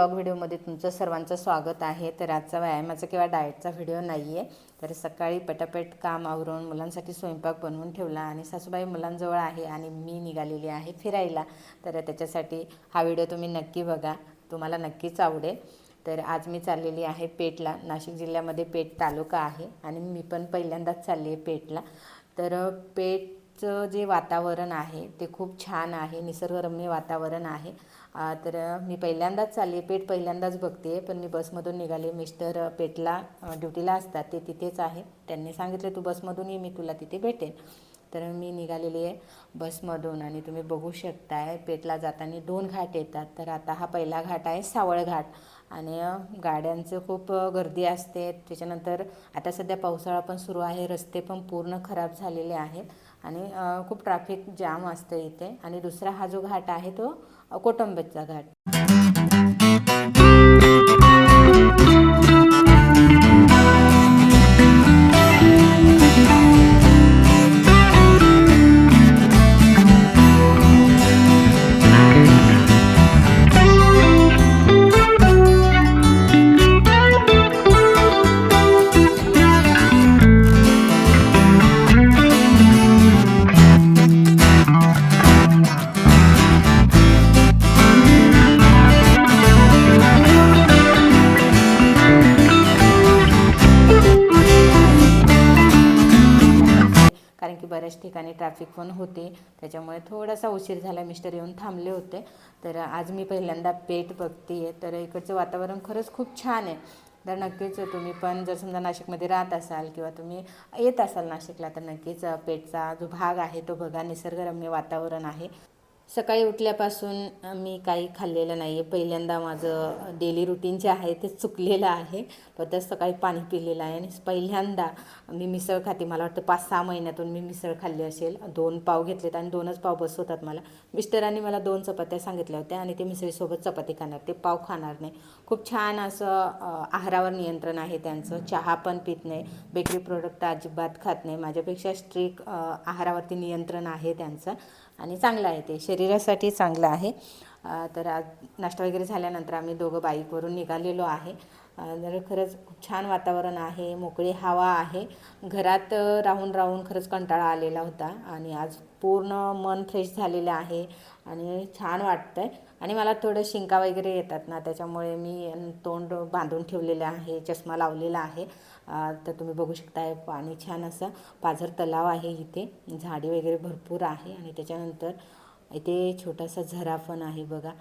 Blog व्हिडिओमध्ये तुमचं सर्वांचं स्वागत आहे. तर आजचा व्यायामाचा किंवा डाएटचा व्हिडिओ नाही आहे तर सकाळी पटापट काम आवरून मुलांसाठी स्वयंपाक बनवून ठेवला आणि सासूबाई मुलांजवळ आहे आणि मी निघालेली आहे फिरायला. तर त्याच्यासाठी हा व्हिडिओ तुम्ही नक्की बघा. तुम्हाला नक्कीच आवडेल. तर आज मी चाललेली आहे पेठला. नाशिक जिल्ह्यामध्ये पेठ तालुका आहे आणि मी पण पहिल्यांदाच चालली आहे पेठला. तर पेठचं जे वातावरण आहे ते खूप छान आहे. निसर्गरम्य वातावरण आहे. तर मी पहिल्यांदाच चालली आहे पेठ पहिल्यांदाच बघते पण मी बसमधून निघाले मिस्टर पेठला ड्युटीला असतात ते तिथेच आहे. त्यांनी सांगितले तू बसमधून ये मी तुला तिथे भेटेन. तर मी निघालेली आहे बसमधून आणि तुम्ही बघू शकताय पेठला जाताना दोन घाट येतात. तर आता हा पहिला घाट आहे सावळ घाट आणि गाड्यांचं खूप गर्दी असते. त्याच्यानंतर आता सध्या पावसाळा पण सुरू आहे रस्ते पण पूर्ण खराब झालेले आहेत आणि खूप ट्रॅफिक जाम असतं इथे. आणि दुसरा हा जो घाट आहे तो कोटंबेचा घाट. ट्रॅफिक पण होते. त्याच्यामुळे थोडासा उशीर झाला मिस्टर येऊन थांबले होते. तर आज मी पहिल्यांदा पेठ बघते आहे तर इकडचं वातावरण खरंच खूप छान आहे. तर नक्कीच तुम्ही पण जर समजा नाशिकमध्ये राहत असाल किंवा तुम्ही येत असाल नाशिकला तर नक्कीच पेठचा जो भाग आहे तो बघा. निसर्गरम्य वातावरण आहे. सकाळी उठल्यापासून मी काही खाल्लेलं नाही आहे पहिल्यांदा माझं डेली रुटीन जे आहे ते चुकलेलं आहे. पण सकाळी पाणी पिलेलं आहे. आणि पहिल्यांदा मी मिसळ खाते. मला वाटतं पाच सहा महिन्यातून मी मिसळ खाल्ली असेल. दोन पाव घेतलेत आणि दोनच पाव बस होतात मला. मिस्टरांनी मला दोन चपात्या सांगितल्या होत्या आणि ते मिसळीसोबत चपाती खाणार. ते पाव खाणार नाही. खूप छान असं आहारावर नियंत्रण आहे त्यांचं. चहा पण पित नाही. बेकरी प्रोडक्ट अजिबात खात नाही. माझ्यापेक्षा स्ट्रिक आहारावरती नियंत्रण आहे त्यांचं. आणि चांगलं आहे ते. शरीरासाठी चांगलं आहे. तर आज नाश्ता वगैरे झाल्यानंतर आम्ही दोघं बाईकवरून निघालेलो आहे. तर खरंच खूप छान वातावरण आहे. मोकळी हवा आहे. घरात राहून राहून खरंच कंटाळा आलेला होता आणि आज पूर्ण मन फ्रेश झालेलं आहे आणि छान वाटतं आहे आणि मला थोडं शिंका वगैरे येतात ना त्याच्यामुळे मी तोंड बांधून ठेवलेलं आहे चष्मा लावलेला आहे. तर तुम्ही बघू शकताय पाणी छान असं पाझर तलाव आहे इथे. झाडे वगैरे भरपूर आहे आणि त्याच्यानंतर इथे छोटासा झरा पण आहे बघा.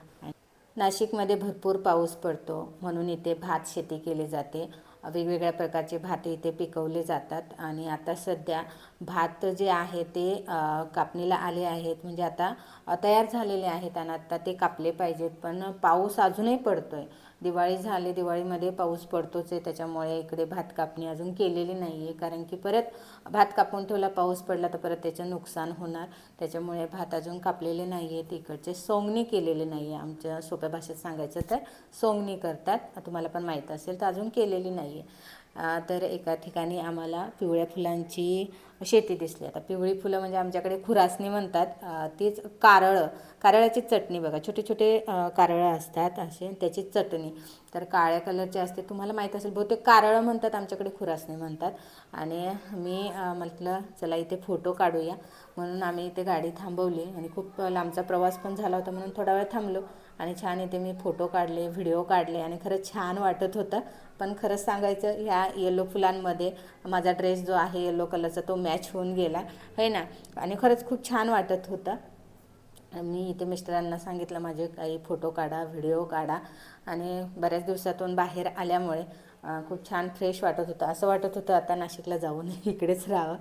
नाशिकमध्ये भरपूर पाऊस पडतो. म्हणून इथे भात शेती केली जाते. वेगवेगळ्या प्रकारचे भात इथे पिकवले जातात. आणि आता सध्या भात जे आहे ते कापणीला आले आहेत. म्हणजे आता तयार झालेले आहेत आणि आता ते कापले पाहिजेत. पण पाऊस अजूनही पडतो आहे दिवाळी झाली दिवाळीमध्ये पाऊस पडतोच आहे. त्याच्यामुळे इकडे भात कापणी अजून केलेली नाही आहे कारण की परत भात कापून ठेवला पाऊस पडला तर परत त्याचं नुकसान होणार. त्याच्यामुळे भात अजून कापलेले नाही आहेत इकडचे सोंगणी केलेले नाही आहे आमच्या सोप्या भाषेत सांगायचं तर सोंगणी करतात. तुम्हाला पण माहीत असेल तर अजून केलेली नाही आहे तर एका ठिकाणी आम्हाला पिवळ्या फुलांची शेती दिसली. आता पिवळी फुलं म्हणजे आमच्याकडे खुरासणी म्हणतात. तीच कारळं कारळाची चटणी बघा. छोटे छोटे कारळं असतात असे त्याची चटणी. तर काळ्या कलरची असते. तुम्हाला माहीत असेल बहुतेक कारळं म्हणतात आमच्याकडे खुरासणी म्हणतात. आणि मी म्हटलं चला इथे फोटो काढूया. म्हणून आम्ही इथे गाडी थांबवली आणि खूप लांबचा प्रवास पण झाला होता म्हणून थोडा वेळ थांबलो. आणि छान इथे मी फोटो काढले व्हिडिओ काढले आणि खरंच छान वाटत होतं. पण खरंच सांगायचं ह्या येलो फुलांमध्ये माझा ड्रेस जो आहे येलो कलरचा तो मॅच होऊन गेला. है ना? आणि खरंच खूप छान वाटत होतं. मी इथे मिस्टरांना सांगितलं माझे काही फोटो काढा व्हिडिओ काढा. आणि बऱ्याच दिवसातून बाहेर आल्यामुळे खूप छान फ्रेश वाटत होतं. असं वाटत होतं आता नाशिकला जाऊन इकडेच राहावं.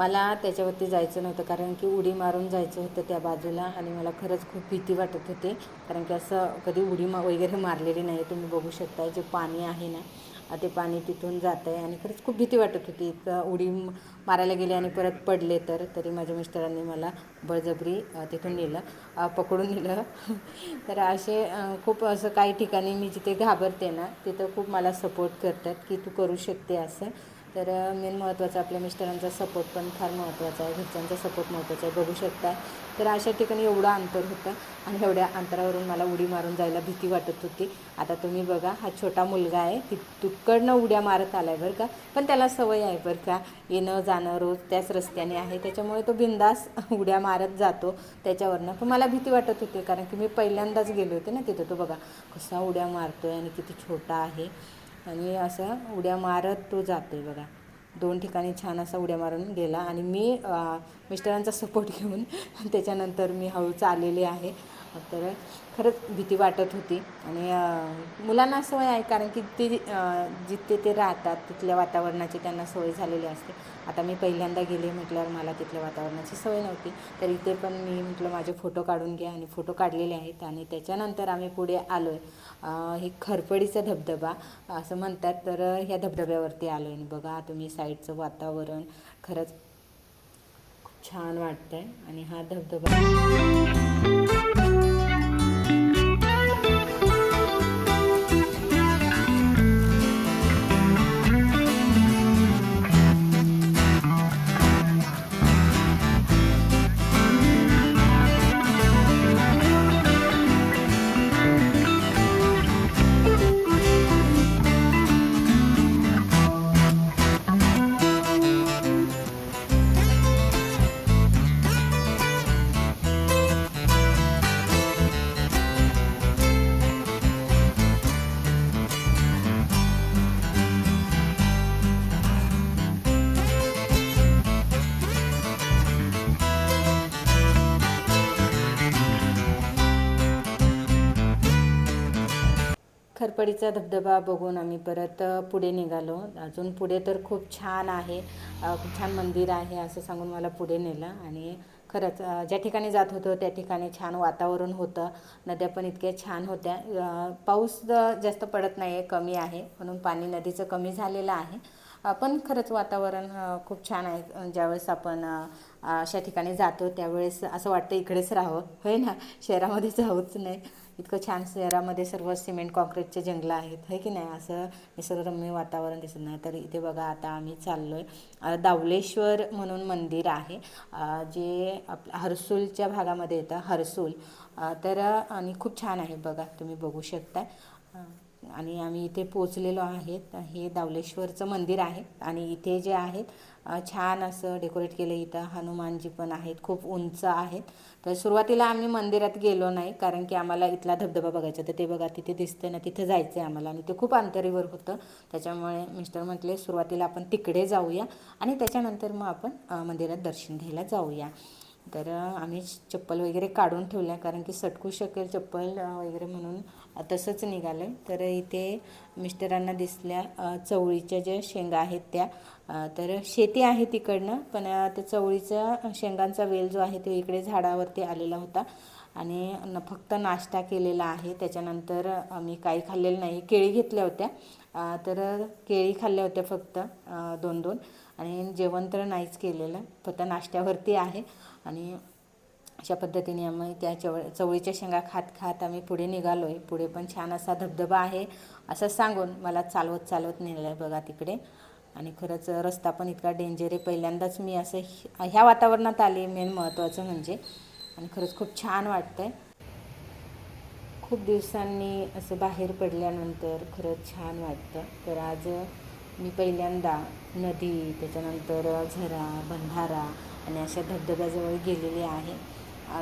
मला त्याच्यावरती जायचं नव्हतं कारण की उडी मारून जायचं होतं त्या बाजूला आणि मला खरंच खूप भीती वाटत होती. कारण की असं कधी उडी मा वगैरे मारलेली नाही तुम्ही बघू शकता जे पाणी आहे ना ते पाणी तिथून जात आहे आणि खरंच खूप भीती वाटत होती. इतकं उडी मारायला गेले आणि परत पडले तर तरी माझ्या मिस्टरांनी मला बळजबरी तिथून नेलं पकडून नेलं. तर असे खूप असं काही ठिकाणी मी जिथे घाबरते ना तिथं खूप मला सपोर्ट करतात की तू करू शकते असं. तर मेन महत्त्वाचं आपल्या मिस्टरांचा सपोर्ट पण फार महत्त्वाचा आहे. घरच्यांचा सपोर्ट महत्त्वाचा आहे. बघू शकता. तर अशा ठिकाणी एवढं अंतर होतं आणि एवढ्या अंतरावरून मला उडी मारून जायला भीती वाटत होती. आता तुम्ही बघा हा छोटा मुलगा आहे. ती तुकडनं उड्या मारत आला आहे बरं का. पण त्याला सवय आहे बरं का. येणं जाणं रोज त्याच रस्त्याने आहे. त्याच्यामुळे तो बिंदास उड्या मारत जातो. त्याच्यावरनं. पण मला भीती वाटत होती. कारण की मी पहिल्यांदाच गेले होते ना तिथं. तो बघा कसा उड्या मारतो आहे आणि किती छोटा आहे. आणि असं उड्या मारत तो जातोय बघा. दोन ठिकाणी छान असा उड्या मारून गेला आणि मी मिस्टरांचा सपोर्ट घेऊन त्याच्यानंतर मी हळूच आलेले आहे. तर खरंच भीती वाटत होती. आणि मुलांना सवय आहे कारण की ते जिथे ते राहतात तिथल्या वातावरणाची त्यांना सवय झालेली असते. आता मी पहिल्यांदा गेले म्हटल्यावर मला तिथल्या वातावरणाची सवय नव्हती. तर इथे पण मी म्हटलं माझे फोटो काढून घ्या आणि फोटो काढलेले आहेत. आणि त्याच्यानंतर आम्ही पुढे आलो आहे हे खरपडीचा धबधबा असं म्हणतात. तर ह्या धबधब्यावरती आलो आहे बघा तुम्ही साईडचं वातावरण खरंच खूप छान वाटतं आहे आणि हा धबधबा खरपडीचा धबधबा बघून आम्ही परत पुढे निघालो. अजून पुढे तर खूप छान आहे. खूप छान मंदिर आहे असं सांगून मला पुढे नेलं. आणि खरंच ज्या ठिकाणी जात होतो त्या ठिकाणी छान वातावरण होतं. नद्या पण इतक्या छान होत्या. पाऊस जास्त पडत नाही आहे कमी आहे. म्हणून पाणी नदीचं कमी झालेलं आहे. पण खरंच वातावरण खूप छान आहे. ज्यावेळेस आपण अशा ठिकाणी जातो त्यावेळेस असं वाटतं इकडेच राहावं. होय ना? शहरामध्ये जाऊच नाही. इतकं छान शहरामध्ये सर्व सिमेंट कॉन्क्रीटचे जंगलं आहेत आहे की नाही? असं निसर्गरम्य वातावरण दिसत नाही. तर इथे बघा आता आम्ही चाललो आहे दावलेश्वर म्हणून मंदिर आहे. जे आप हर्सूलच्या भागामध्ये येतं हर्सूल. तर आणि खूप छान आहे बघा तुम्ही बघू शकता आणि आम्ही इथे पोचलेलो आहेत. हे दावलेश्वरचं मंदिर आहे आणि इथे जे आहेत छान असं डेकोरेट केलं इथं. हनुमानजी पण आहेत खूप उंच आहेत. तर सुरुवातीला आम्ही मंदिरात गेलो नाही कारण की आम्हाला इथला धबधबा बघायचा तर ते बघा तिथे दिसतं ना तिथे जायचं आहे आम्हाला. आणि ते खूप अंतरीवर होतं. त्याच्यामुळे मिस्टर म्हटले सुरुवातीला आपण तिकडे जाऊया आणि त्याच्यानंतर मग आपण मंदिरात दर्शन घ्यायला जाऊया. तर आम्ही चप्पल वगैरे काढून ठेवल्या कारण की सटकू शकेल चप्पल वगैरे म्हणून तसंच निघालं. तर इथे मिस्टरांना दिसल्या चवळीच्या ज्या शेंगा आहेत त्या. तर शेती आहे तिकडनं पण त्या चवळीचा शेंगांचा वेल जो आहे तो इकडे झाडावरती आलेला होता आणि न फक्त नाश्ता केलेला आहे. त्याच्यानंतर आम्ही काही खाल्लेलं नाही केळी घेतल्या होत्या. तर केळी खाल्ल्या होत्या फक्त दोन दोन आणि जेवण तर नाहीच केलेलं फक्त नाश्त्यावरती आहे. आणि अशा पद्धतीने आम्ही त्या चव चवळीच्या शेंगा खात खात आम्ही पुढे निघालो आहे पुढे पण छान असा धबधबा आहे असं सांगून मला चालवत चालवत नेलं आहे बघा तिकडे. आणि खरंच रस्ता पण इतका डेंजर आहे. पहिल्यांदाच मी असं ह्या- वातावरणात आले मेन महत्त्वाचं म्हणजे. आणि खरंच खूप छान वाटतं आहे खूप दिवसांनी असं बाहेर पडल्यानंतर खरंच छान वाटतं. तर आज मी पहिल्यांदा नदी त्याच्यानंतर झरा बंधारा आणि अशा धबधब्याजवळ गेलेली आहे.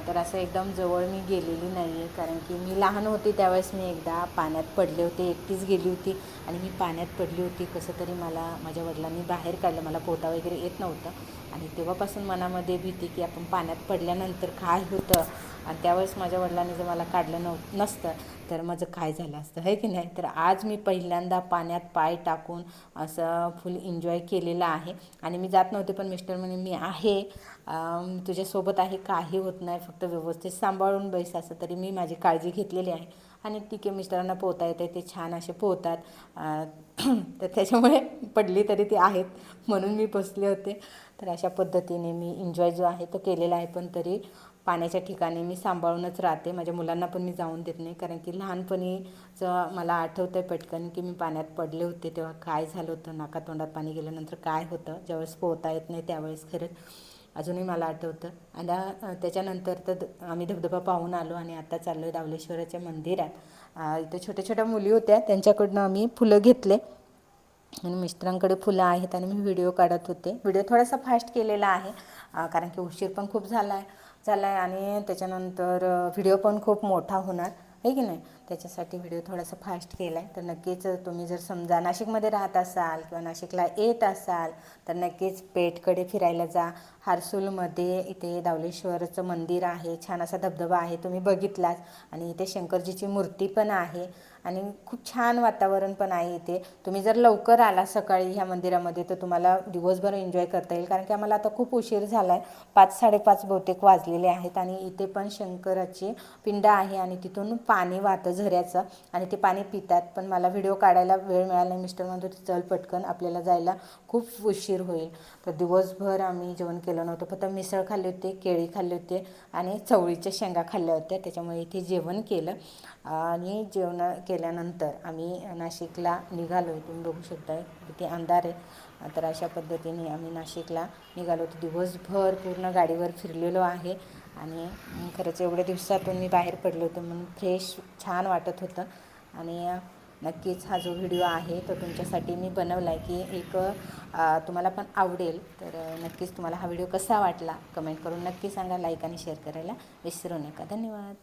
तर असं एकदम जवळ मी गेलेली नाही आहे कारण की मी लहान होते त्यावेळेस मी एकदा पाण्यात पडले होते एकटीच गेली होती आणि मी पाण्यात पडली होती. कसं तरी मला माझ्या वडिलांनी बाहेर काढलं मला पोहता वगैरे येत नव्हतं. आणि तेव्हापासून मनामध्ये भीती की आपण पाण्यात पडल्यानंतर काय होतं? आणि त्यावेळेस माझ्या वडिलांनी जर मला काढलं नव नसतं तर माझं काय झालं असतं? आहे की नाही? तर आज मी पहिल्यांदा पाण्यात पाय टाकून असं फुल एन्जॉय केलेलं आहे. आणि मी जात नव्हते पण मिस्टर म्हणे मी आहे. तुझ्यासोबत आहे काही होत नाही. फक्त व्यवस्थित सांभाळून बैस असं तरी मी माझी काळजी घेतलेली आहे. आणि ठीक आहे मिस्टरांना पोहता येते ते छान असे पोहतात. तर त्याच्यामुळे पडली तरी ती आहेत म्हणून मी बसले होते. तर अशा पद्धतीने मी एन्जॉय जो आहे तो केलेला आहे. पण तरी पाण्याच्या ठिकाणी मी सांभाळूनच राहते. माझ्या मुलांना पण मी जाऊन देत नाही. कारण की लहानपणीचं मला आठवतं आहे पटकन की मी पाण्यात पडले होते तेव्हा काय झालं होतं? नाका तोंडात पाणी गेल्यानंतर काय होतं? ज्यावेळेस पोहता येत नाही त्यावेळेस खरंच अजूनही मला आठवतं. आता त्याच्यानंतर तर द- आम्ही धबधबा पाहून आलो आणि आता चाललो आहे दावलेश्वराच्या मंदिरात इथं छोट्या छोट्या मुली होत्या. त्यांच्याकडनं आम्ही फुलं घेतले. आणि मिस्टरांकडे फुलं आहेत आणि मी व्हिडिओ काढत होते. व्हिडिओ थोडासा फास्ट केलेला आहे कारण की उशीर पण खूप झाला आहे झाला आहे आणि त्याच्यानंतर व्हिडिओ पण खूप मोठा होणार. आहे की नाही? त्याच्यासाठी व्हिडिओ थोडासा फास्ट केला आहे तर नक्कीच तुम्ही जर समजा नाशिकमध्ये राहत असाल किंवा नाशिकला येत असाल तर नक्कीच पेठकडे फिरायला जा. हारसूलमध्ये इथे दावलेश्वरचं मंदिर आहे. छान असा धबधबा आहे. तुम्ही बघितलाच. आणि इथे शंकरजीची मूर्ती पण आहे. आणि खूप छान वातावरण पण आहे इथे. तुम्ही जर लवकर आला सकाळी ह्या मंदिरामध्ये तर तुम्हाला दिवसभर एन्जॉय करता येईल. कारण की आम्हाला आता खूप उशीर झाला आहे पाच साडेपाच बहुतेक वाजलेले आहेत. आणि इथे पण शंकराची पिंड आहे आणि तिथून पाणी वाहतं. झऱ्याचं आणि ते पाणी पितात. पण मला व्हिडिओ काढायला वेळ मिळाला नाही. मिस्टर म्हणतो चल पटकन आपल्याला जायला खूप उशीर होईल. तर दिवसभर आम्ही जेवण केलं नव्हतं. फक्त मिसळ खाल्ली होती केळी खाल्ली होती आणि चवळीच्या शेंगा खाल्ल्या होत्या. त्याच्यामुळे इथे जेवण केलं. आणि जेवण केल्यानंतर आम्ही नाशिकला निघालो. तुम्ही बघू शकता किती अंधार आहे. तर अशा पद्धतीने आम्ही नाशिकला निघालो. होतो दिवसभर पूर्ण गाडीवर फिरलेलो आहे. आणि खरंच एवढ्या दिवसातून मी बाहेर पडले होते म्हणून फ्रेश छान वाटत होतं. आणि नक्कीच हा जो व्हिडिओ आहे तो तुमच्यासाठी मी बनवला आहे की एक तुम्हाला पण आवडेल. तर नक्कीच तुम्हाला हा व्हिडिओ कसा वाटला? कमेंट करून नक्की सांगा लाईक आणि शेअर करायला विसरू नका. धन्यवाद.